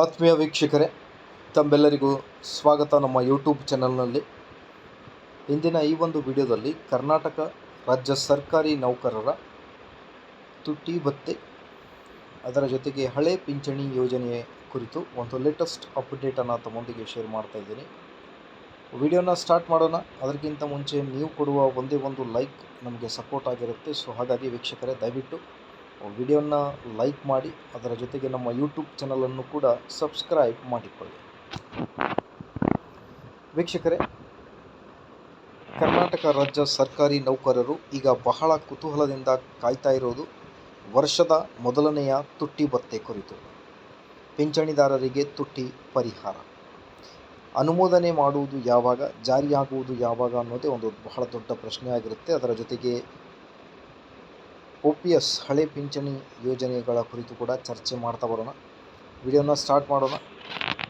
ಆತ್ಮೀಯ ವೀಕ್ಷಕರೇ, ತಮ್ಮೆಲ್ಲರಿಗೂ ಸ್ವಾಗತ ನಮ್ಮ ಯೂಟ್ಯೂಬ್ ಚಾನಲ್ನಲ್ಲಿ ಇಂದಿನ ಈ ಒಂದು ವಿಡಿಯೋದಲ್ಲಿ ಕರ್ನಾಟಕ ರಾಜ್ಯ ಸರ್ಕಾರಿ ನೌಕರರ ತುಟಿ ಭತ್ತೆ, ಅದರ ಜೊತೆಗೆ ಹಳೆ ಪಿಂಚಣಿ ಯೋಜನೆಯ ಕುರಿತು ಒಂದು ಲೇಟೆಸ್ಟ್ ಅಪ್ಡೇಟನ್ನು ತಮ್ಮೊಂದಿಗೆ ಶೇರ್ ಮಾಡ್ತಾ ಇದ್ದೀನಿ. ವಿಡಿಯೋನ ಸ್ಟಾರ್ಟ್ ಮಾಡೋಣ. ಅದಕ್ಕಿಂತ ಮುಂಚೆ ನೀವು ಕೊಡುವ ಒಂದೇ ಒಂದು ಲೈಕ್ ನಮಗೆ ಸಪೋರ್ಟ್ ಆಗಿರುತ್ತೆ. ಸೊ ಹಾಗಾಗಿ ವೀಕ್ಷಕರೇ, ದಯವಿಟ್ಟು ವಿಡಿಯೋನ ಲೈಕ್ ಮಾಡಿ, ಅದರ ಜೊತೆಗೆ ನಮ್ಮ ಯೂಟ್ಯೂಬ್ ಚಾನಲನ್ನು ಕೂಡ ಸಬ್ಸ್ಕ್ರೈಬ್ ಮಾಡಿಕೊಳ್ಳಿ. ವೀಕ್ಷಕರೇ, ಕರ್ನಾಟಕ ರಾಜ್ಯ ಸರ್ಕಾರಿ ನೌಕರರು ಈಗ ಬಹಳ ಕುತೂಹಲದಿಂದ ಕಾಯ್ತಾ ಇರೋದು ವರ್ಷದ ಮೊದಲನೆಯ ತುಟ್ಟಿ ಭತ್ತೆ ಕುರಿತು. ಪಿಂಚಣಿದಾರರಿಗೆ ತುಟ್ಟಿ ಪರಿಹಾರ. ಅನುಮೋದನೆ ಮಾಡುವುದು ಯಾವಾಗ, ಜಾರಿಯಾಗುವುದು ಯಾವಾಗ ಅನ್ನೋದೇ ಒಂದು ಬಹಳ ದೊಡ್ಡ ಪ್ರಶ್ನೆ ಆಗಿರುತ್ತೆ ಅದರ ಜೊತೆಗೆ ಒ ಪಿ ಎಸ್ ಹಳೆ ಪಿಂಚಣಿ ಯೋಜನೆಗಳ ಕುರಿತು ಕೂಡ ಚರ್ಚೆ ಮಾಡ್ತಾ ಬರೋಣ. ವಿಡಿಯೋನ ಸ್ಟಾರ್ಟ್ ಮಾಡೋಣ.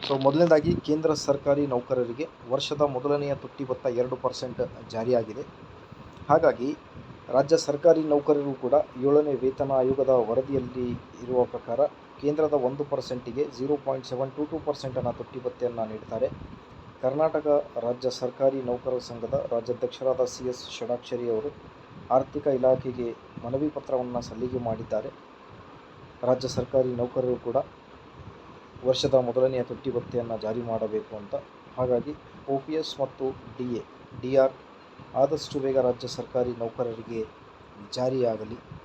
ಸೊ ಮೊದಲನೇದಾಗಿ ಕೇಂದ್ರ ಸರ್ಕಾರಿ ನೌಕರರಿಗೆ ವರ್ಷದ ಮೊದಲನೆಯ ತುಟ್ಟಿ ಭತ್ತ ಎರಡು ಪರ್ಸೆಂಟ್ ಜಾರಿಯಾಗಿದೆ. ಹಾಗಾಗಿ ರಾಜ್ಯ ಸರ್ಕಾರಿ ನೌಕರರು ಕೂಡ ಏಳನೇ ವೇತನ ಆಯೋಗದ ವರದಿಯಲ್ಲಿ ಇರುವ ಪ್ರಕಾರ ಕೇಂದ್ರದ ಒಂದು ಪರ್ಸೆಂಟಿಗೆ zero point seven two two ಪರ್ಸೆಂಟನ್ನು ತುಟ್ಟಿ ಭತ್ತೆಯನ್ನು ನೀಡ್ತಾರೆ. ಕರ್ನಾಟಕ ರಾಜ್ಯ ಸರ್ಕಾರಿ ನೌಕರರ ಸಂಘದ ರಾಜ್ಯಾಧ್ಯಕ್ಷರಾದ ಸಿ ಎಸ್ ಷಡಾಕ್ಷರಿ ಅವರು ಆರ್ಥಿಕ ಇಲಾಖೆಗೆ ಮನವಿ ಪತ್ರವನ್ನು ಸಲ್ಲಿಕೆ ಮಾಡಿದ್ದಾರೆ. ರಾಜ್ಯ ಸರ್ಕಾರಿ ನೌಕರರು ಕೂಡ ವರ್ಷದ ಮೊದಲನೆಯ ತುಟ್ಟಿ ಭತ್ಯೆಯನ್ನು ಜಾರಿ ಮಾಡಬೇಕು ಅಂತ. ಹಾಗಾಗಿ ಒ ಪಿ ಎಸ್ ಮತ್ತು ಡಿ ಎ, ಡಿ ಆರ್ ಆದಷ್ಟು ಬೇಗ ರಾಜ್ಯ ಸರ್ಕಾರಿ ನೌಕರರಿಗೆ ಜಾರಿಯಾಗಲಿ.